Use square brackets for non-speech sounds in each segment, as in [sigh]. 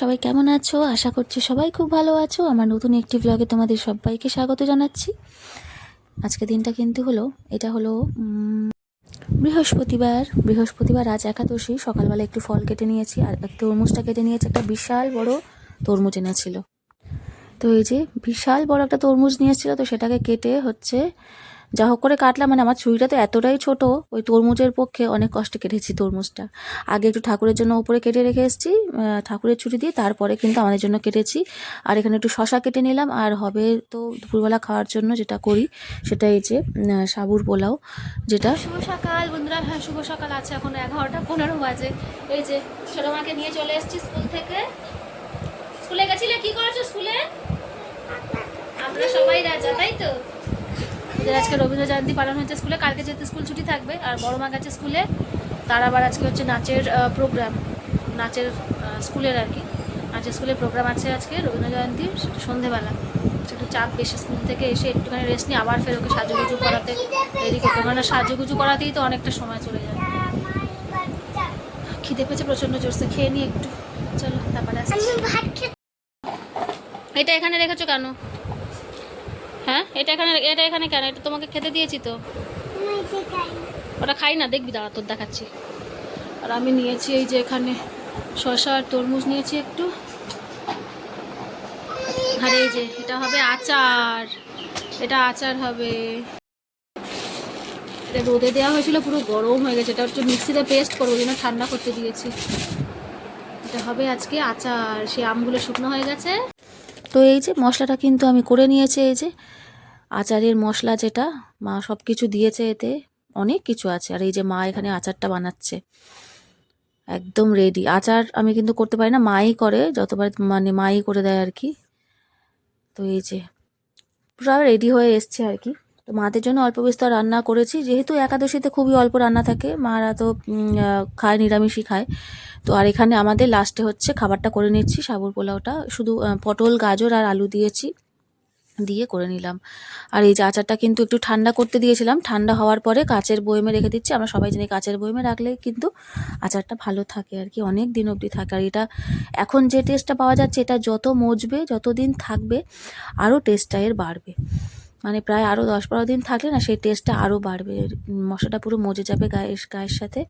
সবাই কেমন আছো? আশা করছি সবাই খুব ভালো আছো। আমার নতুন একটি ব্লগে তোমাদের সবাইকে স্বাগত জানাচ্ছি। আজকে দিনটা কিন্তু হলো, এটা হলো বৃহস্পতিবার। বৃহস্পতিবার আজ একাদশী। সকালবেলা একটু ফল কেটে নিয়েছি আর এক তরমুজটা কেটে নিয়েছি, একটা বিশাল বড় তরমুজ এনেছিল। তো এই যে বিশাল বড় একটা তরমুজ নিয়েছিল, তো সেটাকে কেটে হচ্ছে যা হোক করে কাটলাম মানে আমার ছুরিটা তো এতটাই ছোট, ওই তরমুজের পক্ষে অনেক কষ্টে কেটেছি তরমুজটা। আগে একটু ঠাকুরের জন্য উপরে কেটে রেখে এসেছি ঠাকুরের ছুরি দিয়ে তারপরে কিন্তু আমাদের জন্য কেটেছি। আর এখানে একটু শশা কেটে নিলাম, আর হবে তো দুপুরবেলা খাওয়ার জন্য যেটা করি সেটা এই যে সাবুর পোলাও, যেটা শুভ সকাল বন্ধুরা হ্যাঁ শুভ সকাল, আছে এখন এগারোটা পনেরো বাজে। এই যে, ছোটো মাকে নিয়ে চলে এসেছি স্কুল থেকে। স্কুলে গেছিলে? কি করেছ স্কুলে? আমরা সবাই রাজা, তাই তো? ওদের আজকে রবীন্দ্র জয়ন্তী পালন হচ্ছে স্কুলে কালকে যেহেতু স্কুল ছুটি থাকবে আর বড় মা গেছে স্কুলে তার আবার আজকে হচ্ছে নাচের প্রোগ্রাম নাচের স্কুলের আর কি। নাচের স্কুলের প্রোগ্রাম আছে আজকে রবীন্দ্র জয়ন্তী সন্ধেবেলা। একটু চাপ বেশি স্কুল থেকে এসে একটুখানি রেস্ট নিয়ে আবার ফের ওকে সাজুগুজু করাতে। মানে সাজুগুজু করাতেই তো অনেকটা সময় চলে যায়। খিদে পেয়েছে প্রচণ্ড জোরসে খেয়ে নিই একটু। চলো তারপরে আসছি। এটা এখানে রেখেছো কেন? হ্যাঁ? এটা এখানে এটা এখানে কেন? এটা তোমাকে খেতে দিয়েছি তো। ওটা খাই না, দেখবি, দাঁড়া, তোর দেখাচ্ছি। আর আমি নিয়েছি এই যে এখানে শসা আর তরমুজ নিয়েছি একটু। আর এই যে, এটা হবে আচার। এটা আচার হবে। এটা রোদে দেওয়া হয়েছিল, পুরো গরম হয়ে গেছে। এটা হচ্ছে মিক্সিতে পেস্ট করব জন্য ঠান্ডা করতে দিয়েছি। এটা হবে আজকে আচার। সেই আমগুলো শুকনো হয়ে গেছে। তো এই যে মশলাটা কিন্তু আমি করে নিয়েছি, এই যে আচারের মশলা যেটা, মা সব কিছু দিয়েছে এতে, অনেক কিছু আছে। আর এই যে মা এখানে আচারটা বানাচ্ছে, একদম রেডি আচার আমি কিন্তু করতে পারি না, মাই করে, যতবার মানে মাই করে দেয় আর কি। তো এই যে, পুরো রেডি হয়ে এসছে আর কি। তো মাদের জন্য অল্প বিস্তর রান্না করেছি। যেহেতু একাদশীতে খুবই অল্প রান্না থাকে, মারা তো খায়, নিরামিষই খায়। তো আর এখানে আমাদের লাস্টে হচ্ছে খাবারটা করে নিচ্ছি, সাবুর পোলাওটা। শুধু পটল, গাজর আর আলু দিয়েছি, দিয়ে করে নিলাম। আর এই যে আচারটা কিন্তু একটু ঠান্ডা করতে দিয়েছিলাম। ঠান্ডা হওয়ার পরে কাচের বয়মে রেখে দিচ্ছি। আমরা সবাই জানি কাচের বয়মে রাখলে কিন্তু আচারটা ভালো থাকে আর কি অনেক দিন অবধি থাকে। আর এটা, এখন যে টেস্টটা পাওয়া যাচ্ছে, এটা যত মজবে যত দিন থাকবে, আরও টেস্টটা এর বাড়বে। মানে প্রায় আরও দশ বারো দিন থাকলে না সেই টেস্টটা আরও বাড়বে। মশলাটা পুরো মজে যাবে গায়ের গায়ের সাথে।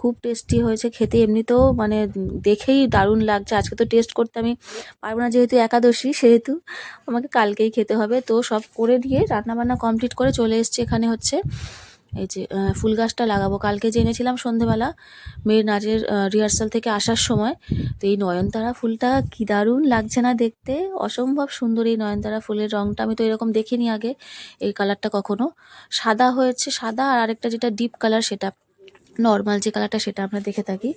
খুব টেস্টি হয়েছে খেতে। এমনিতেও মানে দেখেই দারুণ লাগছে। আজকে তো টেস্ট করতে আমি পারব না যেহেতু একাদশী, সেহেতু আমাকে কালকেই খেতে হবে। তো সব করে দিয়ে রান্নাবান্না কমপ্লিট করে চলে এসছে এখানে হচ্ছে। এই যে ফুল গাছটা লাগাবো। কালকে জেনেছিলাম সন্ধেবেলা, মেয়ের নাচের রিহার্সাল থেকে আসার সময়, তো এই নয়নতারা ফুলটা কি দারুণ লাগছে না দেখতে। অসম্ভব সুন্দর এই নয়নতারা ফুলের রঙটা আমি তো এরকম দেখিনি আগে, এই কালারটা কখনো। সাদা হয়েছে, সাদা আর আরেকটা যেটা ডিপ কালার সেটা। নর্মাল যে কালারটা সেটা আমরা দেখে থাকি,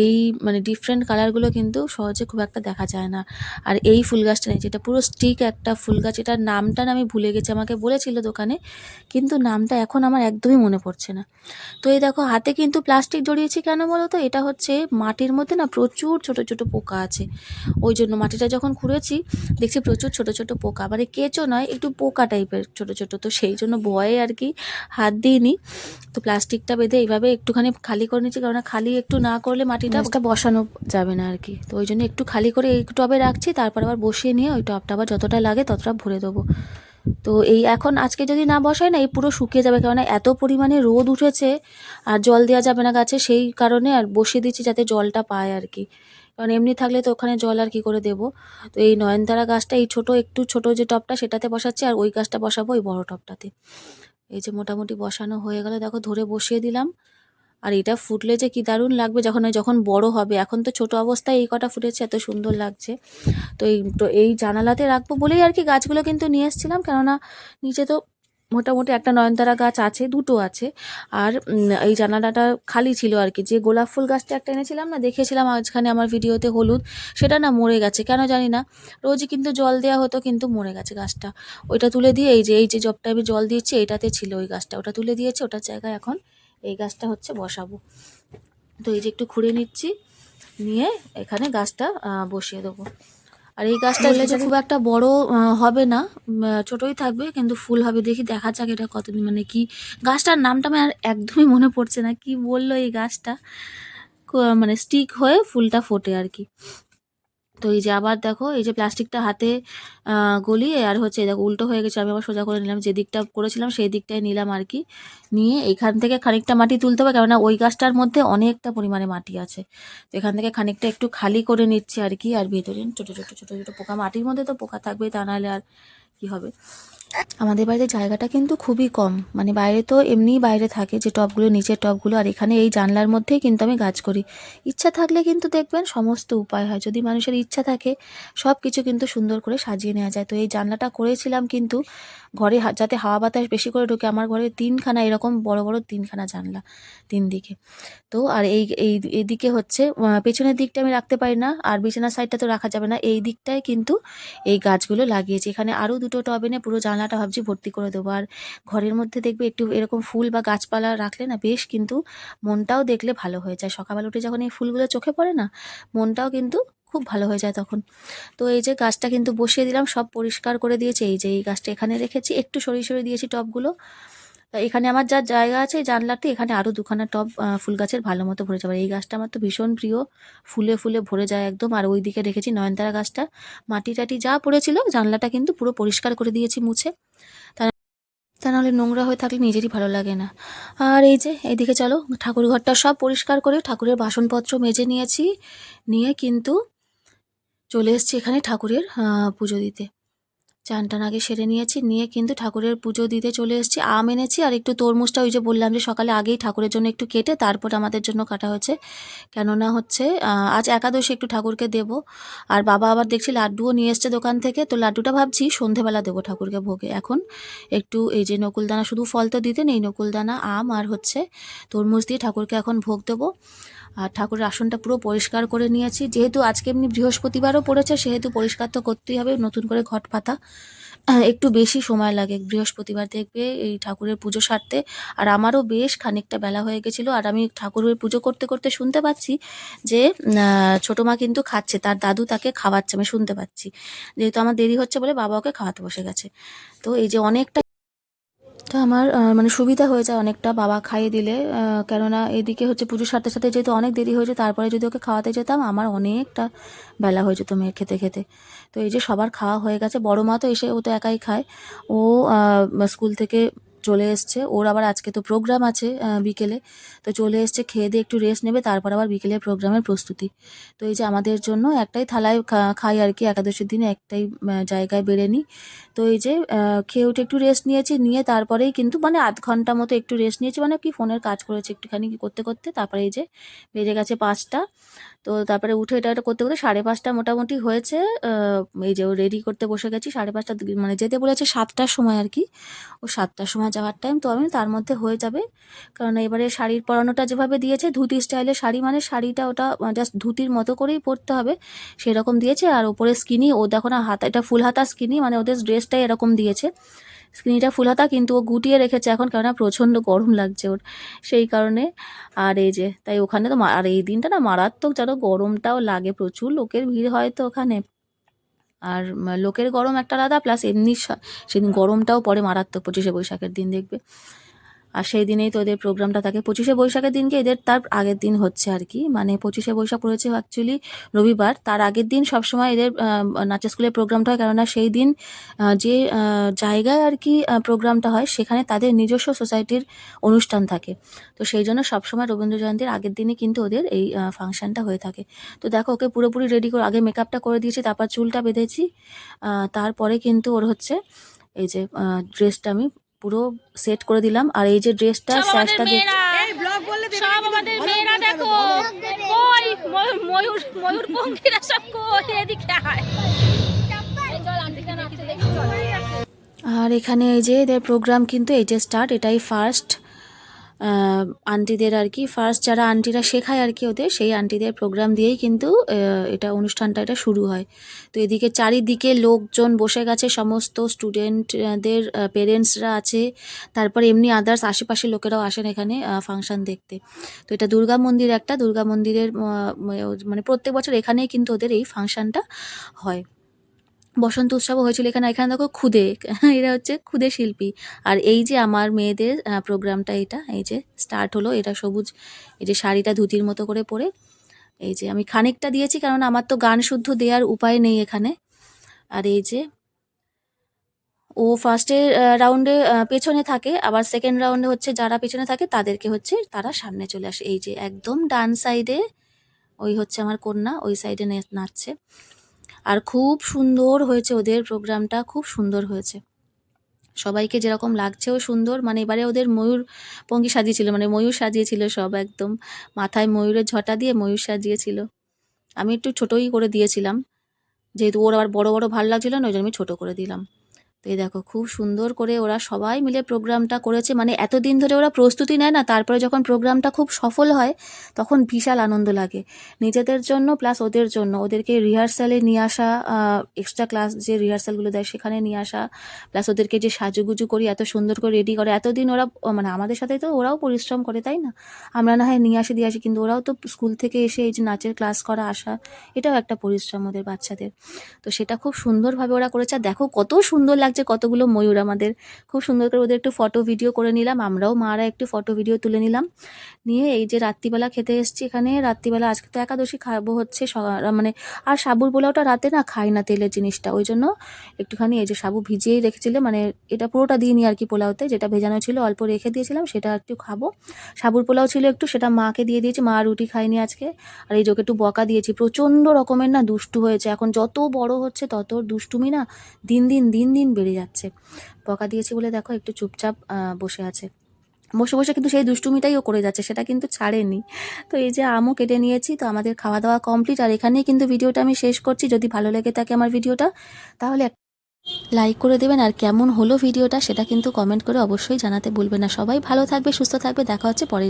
এই মানে ডিফারেন্ট কালারগুলো কিন্তু সহজে খুব একটা দেখা যায় না। আর এই ফুল গাছটা নেই, যেটা পুরো স্টিক একটা ফুল গাছ, এটার নামটা আমি ভুলে গেছি, আমাকে বলেছিল দোকানে, কিন্তু নামটা এখন আমার একদমই মনে পড়ছে না। তো এই দেখো, হাতে কিন্তু প্লাস্টিক জড়িয়েছি কেন বলো তো এটা হচ্ছে মাটির মধ্যে না প্রচুর ছোট ছোট পোকা আছে। ওই জন্য মাটিটা যখন খুঁড়েছি, দেখছি প্রচুর ছোট ছোট পোকা। মানে কেঁচো নয়, একটু পোকা টাইপের ছোট ছোট। তো সেই জন্য ভয়ে আর কি হাত দিইনি। তো প্লাস্টিকটা বেঁধে এইভাবে একটুখানি খালি করে নিচ্ছি কারণ খালি একটু না করলে মাটিটা বসানো যাবে না আর কি তো ওই জন্য একটু খালি করে এই টবে রাখছি, তারপর আবার বসিয়ে নিয়ে ওই টবটা আবার যতটা লাগে ততটা ভরে দেবো। তো এই এখন আজকে যদি না বসায় না, এই পুরো শুকিয়ে যাবে, কেননা এত পরিমাণে রোদ উঠেছে আর জল দেওয়া যাবে না গাছে, সেই কারণে আর বসিয়ে দিচ্ছি যাতে জলটা পায় আর কি কারণ এমনি থাকলে তো ওখানে জল আর কি করে দেবো। তো এই নয়নতারা গাছটা, এই ছোট, একটু ছোট যে টবটা, সেটাতে বসাচ্ছি আর ওই গাছটা বসাবো, ওই বড় টবটাতে। এই যে মোটামুটি বসানো হয়ে গেল, দেখো ধরে বসিয়ে দিলাম। আর এটা ফুটলে যে কি দারুণ লাগবে যখন যখন বড় হবে। এখন তো ছোট অবস্থায় এই কটা ফুটেছে, এত সুন্দর লাগছে। তো এই তো এই জানালাতে রাখব বলেই আর কি গাছগুলো কিন্তু নিয়ে এসেছিলাম। কেননা নিচে তো মোটামুটি একটা নয়নতারা গাছ আছে, দুটো আছে। আর এই জানালাটা খালি ছিল আর কি। যে গোলাপ ফুল গাছটা একটা এনেছিলাম না, দেখেছিলাম আজখানে আমার ভিডিওতে হলুদ, সেটা না মরে গেছে। কেন জানি না, রোজই কিন্তু জল দেওয়া হতো, কিন্তু মরে গেছে গাছটা। ওইটা তুলে দিয়ে এই যে এই যে জবটা আমি জল দিয়েছি এটাতে ছিল ওই গাছটা। ওটা তুলে দিয়েছে, ওটার জায়গায় এখন এই গাছটা হচ্ছে বসাবো। তো এই যে একটু খুঁড়ে নিচ্ছি নিয়ে এখানে গাছটা বসিয়ে দেবো। আর এই গাছটা যে খুব একটা বড় হবে না ছোটই থাকবে কিন্তু ফুল হবে। দেখি দেখা যাক এটা কতদিন মানে কি গাছটার নামটা আমার আর একদমই মনে পড়ছে না কি বলল এই গাছটা? মানে স্টিক হয়ে ফুলটা ফোটে আর কি। তো এই যে আবার দেখো, এই যে প্লাস্টিকটা হাতে গলিয়ে আর হচ্ছে দেখো উল্টো হয়ে গেছে, আমি আবার সোজা করে নিলাম, যে দিকটা করেছিলাম সেই দিকটাই নিলাম আর কি। নিয়ে এখান থেকে খানিকটা মাটি তুলতে হবে, কেননা ওই গাছটার মধ্যে অনেকটা পরিমাণে মাটি আছে। তো এখান থেকে খানিকটা একটু খালি করে নিচ্ছি আর কি, আর ভেতরে ছোটো ছোটো ছোটো ছোটো পোকা, মাটির মধ্যে তো পোকা থাকবে তা নাহলে আর কি হবে? আমাদের বাড়িতে জায়গাটা কিন্তু খুবই কম। মানে বাইরে তো এমনিই বাইরে থাকে যে টবগুলো নিচের টবগুলো আর এখানে এই জানলার মধ্যেই কিন্তু আমি গাছ করি। ইচ্ছা থাকলে কিন্তু দেখবেন সমস্ত উপায় হয়। যদি মানুষের ইচ্ছা থাকে সব কিছু কিন্তু সুন্দর করে সাজিয়ে নেওয়া যায়। তো এই জানলাটা করেছিলাম কিন্তু ঘরে যাতে হাওয়া বাতাস বেশি করে ঢোকে, আমার ঘরে তিনখানা এরকম বড় বড় তিনখানা জানলা তিন দিকে তো আর এই এই এইদিকে হচ্ছে পেছনের দিকটা আমি রাখতে পারি না, আর বিছানার সাইডটা তো রাখা যাবে না। এই দিকটায় কিন্তু এই গাছগুলো লাগিয়েছি। এখানে আরও দুটো টব এনে পুরো জানলাটা ভাবছি ভর্তি করে দেবো। আর ঘরের মধ্যে দেখবে একটু এরকম ফুল বা গাছপালা রাখলে না বেশ কিন্তু মনটাও দেখলে ভালো হয়ে যায়। সকালবেলা উঠে যখন এই ফুলগুলো চোখে পড়ে না, মনটাও কিন্তু খুব ভালো হয়ে যায় তখন। তো এই যে গাছটা কিন্তু বসিয়ে দিলাম, সব পরিষ্কার করে দিয়েছে। এই যে এই গাছটা এখানে রেখেছি। একটু সরিয়ে সরিয়ে দিয়েছি টবগুলো। তা এখানে আমার যা জায়গা আছে জানলাতে এখানে আরও দুখানা টব ফুল গাছের ভালো মতো ভরে যাবে এই গাছটা আমার তো ভীষণ প্রিয়। ফুলে ফুলে ভরে যায় একদম। আর ওই দিকে রেখেছি নয়নতারা গাছটা। মাটি টাটি যা পড়েছিল, জানলাটা কিন্তু পুরো পরিষ্কার করে দিয়েছি মুছে। তা তা নাহলে নোংরা হয়ে থাকলে নিজেরই ভালো লাগে না। আর এই যে এইদিকে চলো ঠাকুর ঘরটা সব পরিষ্কার করে ঠাকুরের বাসনপত্র মেজে নিয়েছি। নিয়ে কিন্তু চলে এসেছি এখানে ঠাকুরের পুজো দিতে। চান টান আগে সেরে নিয়েছি, নিয়ে কিন্তু ঠাকুরের পুজো দিতে চলে এসেছি। আম এনেছি আর একটু তরমুজটা ওই যে বললাম যে সকালে আগেই ঠাকুরের জন্য একটু কেটে তারপর আমাদের জন্য কাটা হয়েছে। কেননা হচ্ছে আজ একাদশী একটু ঠাকুরকে দেবো। আর বাবা আবার দেখছি লাড্ডুও নিয়ে এসছে দোকান থেকে, তো লাড্ডুটা ভাবছি সন্ধেবেলা দেবো ঠাকুরকে ভোগে। এখন একটু এই যে নকুলদানা, শুধু ফল তো দিতে নেই নকুলদানা, আম আর হচ্ছে তরমুজ দিয়ে ঠাকুরকে এখন ভোগ দেবো। আর ঠাকুরের আসনটা পুরো পরিষ্কার করে নিয়েছি। যেহেতু আজকে এমনি বৃহস্পতিবারও পড়েছে, সেহেতু পরিষ্কার তো করতেই হবে, নতুন করে ঘট পাতা। একটু বেশি সময় লাগে, বৃহস্পতিবার দেখবে এই ঠাকুরের পুজো সারতে। আর আমারও বেশ খানিকটা বেলা হয়ে গেছিল, আর আমি ঠাকুরের পুজো করতে করতে শুনতে পাচ্ছি যে ছোটো মা কিন্তু খাচ্ছে, তার দাদু তাকে খাওয়াচ্ছে, আমি শুনতে পাচ্ছি। যেহেতু আমার দেরি হচ্ছে বলে বাবা ওকে খাওয়াতে বসে গেছে। তো এই যে অনেকটা তো আমার মানে সুবিধা হয়ে যায় অনেকটা বাবা খাইয়ে দিলে। কেননা এদিকে হচ্ছে পুজোর সাথে সাথে যেহেতু অনেক দেরি হয়েছে তারপরে যদি ওকে খাওয়াতে যেতাম আমার অনেকটা বেলা হয়ে যেত মেয়ের খেতে খেতে। তো এই যে সবার খাওয়া হয়ে গেছে, বড় মা তো এসে ও তো একাই খায়। ও স্কুল থেকে চলে এসছে। ওর আবার আজকে তো প্রোগ্রাম আছে বিকেলে। তো চলে এসছে, খেয়ে দিয়ে একটু রেস্ট নেবে, তারপর আবার বিকেলে প্রোগ্রামের প্রস্তুতি। তো এই যে আমাদের জন্য একটাই থালায় খাই আর কি, একাদশীর দিনে একটাই জায়গায় বেড়ে নিই। তো এই যে খেয়ে উঠে একটু রেস্ট নিয়েছি, নিয়ে তারপরেই কিন্তু মানে আধ ঘণ্টা মতো একটু রেস্ট নিয়েছি। মানে কি ফোনের কাজ করেছি একটুখানি কি করতে করতে, তারপরে এই যে বেজে গেছে পাঁচটা। তো তারপরে উঠে এটা এটা করতে করতে সাড়ে পাঁচটা মোটামুটি হয়েছে। এই যে ও রেডি করতে বসে গেছি, সাড়ে পাঁচটা মানে যেতে বলেছে সাতটার সময় আর কি। ও সাতটার সময় যাওয়ার টাইম তো আমি তার মধ্যে হয়ে যাবে। কারণ এবারে শাড়ির পরানোটা যেভাবে দিয়েছে, ধুতি স্টাইলের শাড়ি মানে শাড়িটা ওটা জাস্ট ধুতির মতো করেই পরতে হবে। সেরকম দিয়েছে, আর ওপরে স্কিনি ও দেখো না হাতা, এটা ফুল হাতা স্কিনি মানে ওদের ড্রেসটাই এরকম দিয়েছে। স্কিনিটা ফুল হাতা, কিন্তু ও গুটিয়ে রেখেছে এখন, কেননা প্রচণ্ড গরম লাগছে ওর। সেই কারণে, আর এই যে, তাই ওখানে তো আর এই দিনটা না মারাত্মক যেন গরমটাও লাগে প্রচুর, লোকের ভিড় হয় তো ওখানে। আর লোকের গরম একটা আলাদা, প্লাস এমনি সেদিন গরমটাও পরে মারাত্মক পঁচিশে বৈশাখের দিন দেখবে। আর সেই দিনেই তো এদের প্রোগ্রামটা থাকে। পঁচিশে বৈশাখের দিনকে এদের তার আগের দিন হচ্ছে আর কি। মানে পঁচিশে বৈশাখ পড়েছে অ্যাকচুয়ালি রবিবার। তার আগের দিন সবসময় এদের নাচের স্কুলের প্রোগ্রামটা হয়। কেননা সেই দিন যে জায়গায় আর কি প্রোগ্রামটা হয়, সেখানে তাদের নিজস্ব সোসাইটির অনুষ্ঠান থাকে। তো সেই জন্য সবসময় রবীন্দ্র জয়ন্তীর আগের দিনে কিন্তু ওদের এই ফাংশনটা হয়ে থাকে। তো দেখো, ওকে পুরোপুরি রেডি করে, আগে মেকআপটা করে দিয়েছি, তারপর চুলটা বেঁধেছি। তারপরে কিন্তু ওর হচ্ছে, এই যে ড্রেসটা আমি পুরো সেট করে দিলাম। আর এই যে ড্রেসটা স্যাশটা মেয়েরা। এই ব্লগ বললে সব আমাদের মেয়েরা দেখো। দেবে। ময়ূর ময়ূর পঙ্খিরা সব কই? এদিকে আয়। চল আন্টিকে নাচতে দেখি চল আর এখানে এই যে এদের প্রোগ্রাম কিন্তু এই যে স্টার্ট এটাই ফার্স্ট আন্টিদের আর কি ফার্স্ট যারা আন্টিরা শেখায় আর কি ওদের, সেই আন্টিদের প্রোগ্রাম দিয়েই কিন্তু এটা অনুষ্ঠানটা, এটা শুরু হয়। তো এদিকে চারিদিকে লোকজন বসে গেছে, সমস্ত স্টুডেন্টদের পেরেন্টসরা আছে। তারপর এমনি আদার্স আশেপাশের লোকেরাও আসেন এখানে ফাংশন দেখতে। তো এটা দুর্গা মন্দির একটা, দুর্গা মন্দিরের মানে প্রত্যেক বছর এখানেই কিন্তু ওদের এই ফাংশনটা হয়। বসন্ত উৎসবও হয়েছিল এখানে। এখানে দেখো খুদে, [laughs] এরা হচ্ছে খুদে শিল্পী। আর এই যে আমার মেয়েদের প্রোগ্রামটা এটা, এই যে স্টার্ট হলো, এটা সবুজ, এই যে শাড়িটা ধুতির মতো করে পরে, এই যে আমি খানিকটা দিয়েছি কারণ আমার তো গান শুদ্ধ দেওয়ার উপায় নেই এখানে। আর এই যে ও ফার্স্টের রাউন্ডে পেছনে থাকে, আবার সেকেন্ড রাউন্ডে হচ্ছে যারা পেছনে থাকে, তাদেরকে হচ্ছে তারা সামনে চলে আসে। এই যে একদম ডান সাইডে ওই হচ্ছে আমার কন্যা, ওই সাইডে নাচছে। আর খুব সুন্দর হয়েছে ওদের প্রোগ্রামটা, খুব সুন্দর হয়েছে। সবাইকে যেরকম লাগছেও সুন্দর মানে এবারে ওদের ময়ূর পঙ্গি সাজিয়েছিল মানে ময়ূর সাজিয়েছিল সব একদম। মাথায় ময়ূরের ঝটা দিয়ে ময়ূর সাজিয়েছিল। আমি একটু ছোটোই করে দিয়েছিলাম, যেহেতু ওর আবার বড় বড় ভালো লাগছিল না, ওই জন্য আমি ছোটো করে দিলাম। তো এই দেখো, খুব সুন্দর করে ওরা সবাই মিলে প্রোগ্রামটা করেছে। মানে এতদিন ধরে ওরা প্রস্তুতি নেয় না, তারপরে যখন প্রোগ্রামটা খুব সফল হয়, তখন বিশাল আনন্দ লাগে। নিজেদের জন্য প্লাস ওদের জন্য। ওদেরকে রিহার্সালে নিয়ে আসা এক্সট্রা ক্লাস যে রিহার্সালগুলো দেয়, সেখানে নিয়ে আসা প্লাস ওদেরকে যে সাজুগুজু করি, এত সুন্দর করে রেডি করে। এতদিন ওরা মানে আমাদের সাথে তো ওরাও পরিশ্রম করে, তাই না? আমরা না হয় নিয়ে আসি, দিয়ে আসি, কিন্তু ওরাও তো স্কুল থেকে এসে এই যে নাচের ক্লাস করা, আসা, এটাও একটা পরিশ্রম ওদের বাচ্চাদের। তো সেটা খুব সুন্দরভাবে ওরা করেছে। দেখো, কত সুন্দর লাগছে, কতগুলো ময়ূর আমাদের। খুব সুন্দর করে ওদের একটু ফটো ভিডিও করে নিলাম। আমরাও মারা একটু ফটো ভিডিও তুলে নিলাম। নিয়ে এই যে রাত্রিবেলা খেতে এসেছি এখানে। রাত্রিবেলা আজকে তো একাদশী খাব হচ্ছে মানে আর সাবুর পোলাওটা রাতে না খাই না তেলের জিনিসটা। ওই জন্য একটুখানি এই যে সাবু ভিজিয়েই রেখেছিলে মানে এটা পুরোটা দিইনি আর কি পোলাওতে। যেটা ভেজানো ছিল অল্প রেখে দিয়েছিলাম, সেটা একটু খাব। সাবুর পোলাও ছিল একটু, সেটা মাকে দিয়ে দিয়েছি। মা রুটি খায়নি আজকে। আর এই যোকে একটু বকা দিয়েছি। প্রচণ্ড রকমের না দুষ্টু হয়েছে। এখন যত বড় হচ্ছে তত দুষ্টুমি না দিন দিন দিন দিন বেড়ে যাচ্ছে। বকা দিয়েছি বলে দেখো একটু চুপচাপ বসে আছে। বসে বসে কিন্তু সেই দুষ্টুমিটাই ও করে যাচ্ছে, সেটা কিন্তু ছাড়েনি। তো এই যে আমও কেটে নিয়েছি, তো আমাদের খাওয়া দাওয়া কমপ্লিট আর এখানেই কিন্তু ভিডিওটা আমি শেষ করছি। যদি ভালো লেগে থাকে আমার ভিডিওটা, তাহলে লাইক করে দেবেন। আর কেমন হলো ভিডিওটা, সেটা কিন্তু কমেন্ট করে অবশ্যই জানাতে ভুলবেন না। সবাই ভালো থাকবে, সুস্থ থাকবে। দেখা হচ্ছে পরে।